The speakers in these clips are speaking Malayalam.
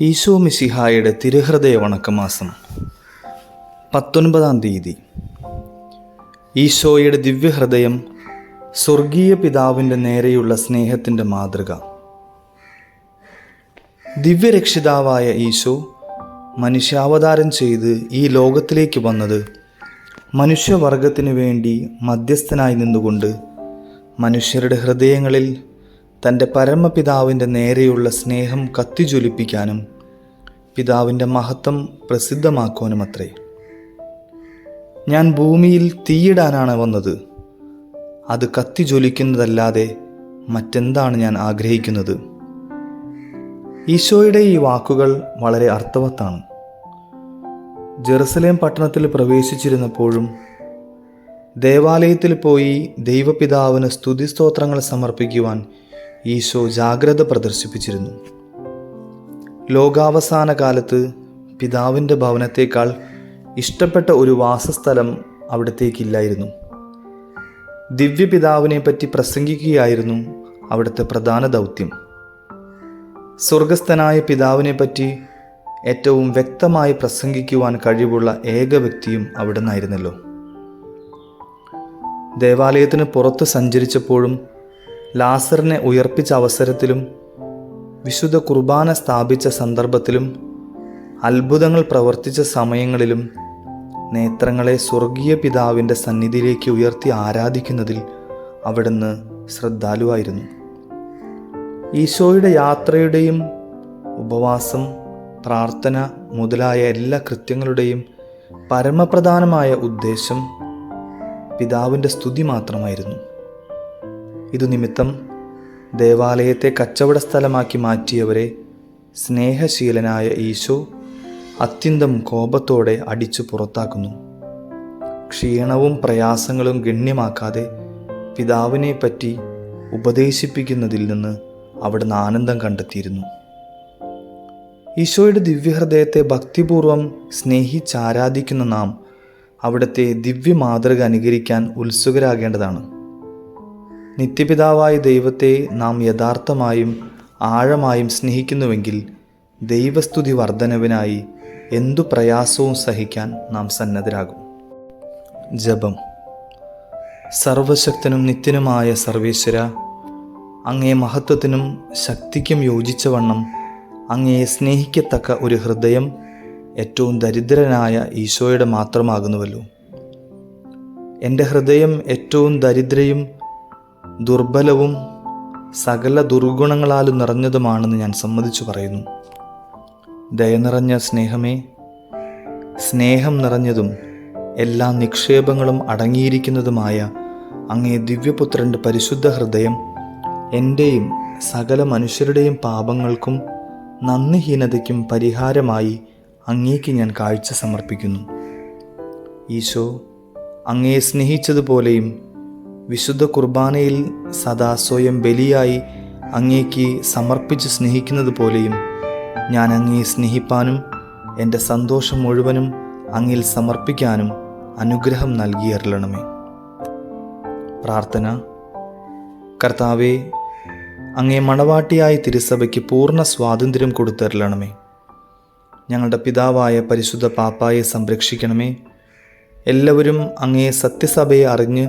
ഈശോ മിശിഹായുടെ തിരുഹൃദയ വണക്കമാസം പത്തൊൻപതാം തീയതി. ഈശോയുടെ ദിവ്യഹൃദയം സ്വർഗീയ പിതാവിന്റെ നേരെയുള്ള സ്നേഹത്തിന്റെ മാതൃക. ദിവ്യരക്ഷിതാവായ ഈശോ മനുഷ്യാവതാരം ചെയ്ത് ഈ ലോകത്തിലേക്ക് വന്നത് മനുഷ്യവർഗത്തിനു വേണ്ടി മധ്യസ്ഥനായി നിന്നുകൊണ്ട് മനുഷ്യരുടെ ഹൃദയങ്ങളിൽ തന്റെ പരമപിതാവിന്റെ നേരെയുള്ള സ്നേഹം കത്തിജ്വലിപ്പിക്കാനും പിതാവിന്റെ മഹത്വം പ്രസിദ്ധമാക്കുവാനും അത്രേ ഞാൻ ഭൂമിയിൽ തീയിടാനാണ് വന്നത്. അത് കത്തിജ്വലിക്കുന്നതല്ലാതെ മറ്റെന്താണ് ഞാൻ ആഗ്രഹിക്കുന്നത്? ഈശോയുടെ ഈ വാക്കുകൾ വളരെ അർത്ഥവത്താണ്. ജെറുസലേം പട്ടണത്തിൽ പ്രവേശിച്ചിരുന്നപ്പോഴും ദേവാലയത്തിൽ പോയി ദൈവപിതാവിന് സ്തുതിസ്തോത്രങ്ങൾ സമർപ്പിക്കുവാൻ ഈശോ ജാഗ്രത പ്രദർശിപ്പിച്ചിരുന്നു. ലോകാവസാന കാലത്ത് പിതാവിന്റെ ഭവനത്തേക്കാൾ ഇഷ്ടപ്പെട്ട ഒരു വാസസ്ഥലം അവിടത്തേക്കില്ലായിരുന്നു. ദിവ്യപിതാവിനെ പറ്റി പ്രസംഗിക്കുകയായിരുന്നു അവിടുത്തെ പ്രധാന ദൗത്യം. സ്വർഗസ്ഥനായ പിതാവിനെ പറ്റി ഏറ്റവും വ്യക്തമായി പ്രസംഗിക്കുവാൻ കഴിവുള്ള ഏക വ്യക്തിയും അവിടെ നിന്നായിരുന്നല്ലോ ദേവാലയത്തിന് പുറത്ത് സഞ്ചരിച്ചപ്പോഴും ലാസറിനെ ഉയർപ്പിച്ച അവസരത്തിലും വിശുദ്ധ കുർബാന സ്ഥാപിച്ച സന്ദർഭത്തിലും അത്ഭുതങ്ങൾ പ്രവർത്തിച്ച സമയങ്ങളിലും നേത്രങ്ങളെ സ്വർഗീയ പിതാവിന്റെ സന്നിധിയിലേക്ക് ഉയർത്തി ആരാധിക്കുന്നതിൽ അവിടുന്ന് ശ്രദ്ധാലുവായിരുന്നു. ഈശോയുടെ യാത്രയുടെയും ഉപവാസം പ്രാർത്ഥന മുതലായ എല്ലാ കൃത്യങ്ങളുടെയും പരമപ്രധാനമായ ഉദ്ദേശം പിതാവിന്റെ സ്തുതി മാത്രമായിരുന്നു. ഇതു നിമിത്തം ദേവാലയത്തെ കച്ചവട സ്ഥലമാക്കി മാറ്റിയവരെ സ്നേഹശീലനായ ഈശോ അത്യന്തം കോപത്തോടെ അടിച്ചു പുറത്താക്കുന്നു. ക്ഷീണവും പ്രയാസങ്ങളും ഗണ്യമാക്കാതെ പിതാവിനെ പറ്റി ഉപദേശിപ്പിക്കുന്നതിൽ നിന്ന് അവിടുന്ന് ആനന്ദം കണ്ടെത്തിയിരുന്നു. ഈശോയുടെ ദിവ്യഹൃദയത്തെ ഭക്തിപൂർവം സ്നേഹിച്ചാരാധിക്കുന്ന നാം അവിടുത്തെ ദിവ്യ മാതൃക അനുകരിക്കാൻ ഉത്സുകരാകേണ്ടതാണ്. നിത്യപിതാവായ ദൈവത്തെ നാം യഥാർത്ഥമായും ആഴമായും സ്നേഹിക്കുന്നുവെങ്കിൽ ദൈവസ്തുതി വർധനവിനായി എന്തു പ്രയാസവും സഹിക്കാൻ നാം സന്നദ്ധരാകും. ജപം. സർവശക്തനും നിത്യനുമായ സർവേശ്വര അങ്ങേ മഹത്വത്തിനും ശക്തിക്കും യോജിച്ചവണ്ണം അങ്ങയെ സ്നേഹിക്കത്തക്ക ഒരു ഹൃദയം ഏറ്റവും ദരിദ്രനായ ഈശോയുടെ മാത്രമാകുന്നുവല്ലോ. എന്റെ ഹൃദയം ഏറ്റവും ദരിദ്രയും ദുർബലവും സകല ദുർഗുണങ്ങളാലും നിറഞ്ഞതുമാണെന്ന് ഞാൻ സമ്മതിച്ചു പറയുന്നു. ദയ നിറഞ്ഞ സ്നേഹമേ സ്നേഹം നിറഞ്ഞതും എല്ലാ നിക്ഷേപങ്ങളും അടങ്ങിയിരിക്കുന്നതുമായ അങ്ങേ ദിവ്യപുത്രന്റെ പരിശുദ്ധ ഹൃദയം എന്റെയും സകല മനുഷ്യരുടെയും പാപങ്ങൾക്കും നന്ദിഹീനതയ്ക്കും പരിഹാരമായി അങ്ങേക്ക് ഞാൻ കാഴ്ച സമർപ്പിക്കുന്നു. ഈശോ അങ്ങയെ സ്നേഹിച്ചതുപോലെയും വിശുദ്ധ കുർബാനയിൽ സദാ സ്വയം ബലിയായി അങ്ങേക്ക് സമർപ്പിച്ച് സ്നേഹിക്കുന്നത് പോലെയും ഞാൻ അങ്ങയെ സ്നേഹിപ്പാനും എന്റെ സന്തോഷം മുഴുവനും അങ്ങിൽ സമർപ്പിക്കാനും അനുഗ്രഹം നൽകിയറിയണമേ പ്രാർത്ഥന. കർത്താവെ അങ്ങേ മണവാട്ടിയായ തിരുസഭയ്ക്ക് പൂർണ സ്വാതന്ത്ര്യം കൊടുത്തരലണമേ ഞങ്ങളുടെ പിതാവായ പരിശുദ്ധ പാപ്പായെ സംരക്ഷിക്കണമേ. എല്ലാവരും അങ്ങേ സത്യസഭയെ അറിഞ്ഞ്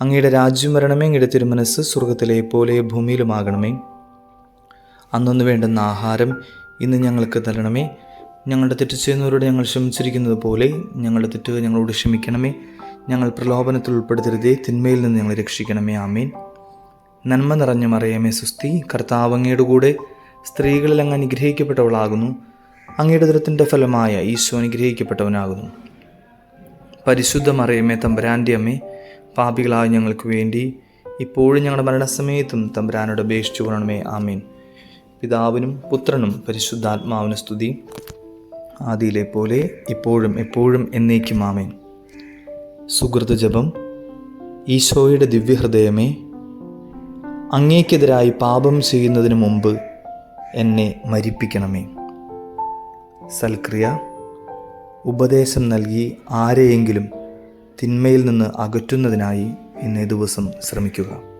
അങ്ങയുടെ രാജ്യം വരണമേ അങ്ങയുടെ തിരുമനസ് സ്വർഗത്തിലെ പോലെ ഭൂമിയിലുമാകണമേ. അന്നൊന്നു വേണ്ടുന്ന ആഹാരം ഇന്ന് ഞങ്ങൾക്ക് തരണമേ. ഞങ്ങളുടെ തെറ്റ് ചെയ്യുന്നവരോട് ഞങ്ങൾ ക്ഷമിച്ചിരിക്കുന്നത് പോലെ ഞങ്ങളുടെ തെറ്റുകൾ ഞങ്ങളോട് ക്ഷമിക്കണമേ. ഞങ്ങൾ പ്രലോഭനത്തിൽ ഉൾപ്പെടുത്തരുതേ തിന്മയിൽ നിന്ന് ഞങ്ങളെ രക്ഷിക്കണമേ. ആമീൻ. നന്മ നിറഞ്ഞ മറിയമേ സുസ്തി കർത്താവ് അങ്ങയുടെ കൂടെ സ്ത്രീകളിൽ അങ്ങ് അനുഗ്രഹിക്കപ്പെട്ടവളാകുന്നു. അങ്ങയുടെ ദുരത്തിന്റെ ഫലമായ ഈശോ അനുഗ്രഹിക്കപ്പെട്ടവനാകുന്നു. പരിശുദ്ധ മറിയമേ തമ്പുരാന്റെ അമ്മേ പാപികളായ ഞങ്ങൾക്ക് വേണ്ടി ഇപ്പോഴും ഞങ്ങളുടെ മരണസമയത്തും തമ്പുരാനോട് അപേക്ഷിച്ചു കൊള്ളണമേ. ആമീൻ. പിതാവിനും പുത്രനും പരിശുദ്ധാത്മാവിനും സ്തുതി. ആദിയിലെ പോലെ ഇപ്പോഴും എപ്പോഴും എന്നേക്കും ആമേൻ. സുഹൃത ജപം. ഈശോയുടെ ദിവ്യഹൃദയമേ അങ്ങേക്കെതിരായി പാപം ചെയ്യുന്നതിന് മുമ്പ് എന്നെ മരിപ്പിക്കണമേ. സൽക്രിയ. ഉപദേശം നൽകി ആരെയെങ്കിലും തിന്മയിൽ നിന്ന് അകറ്റുന്നതിനായി ഇന്നേ ദിവസം ശ്രമിക്കുക.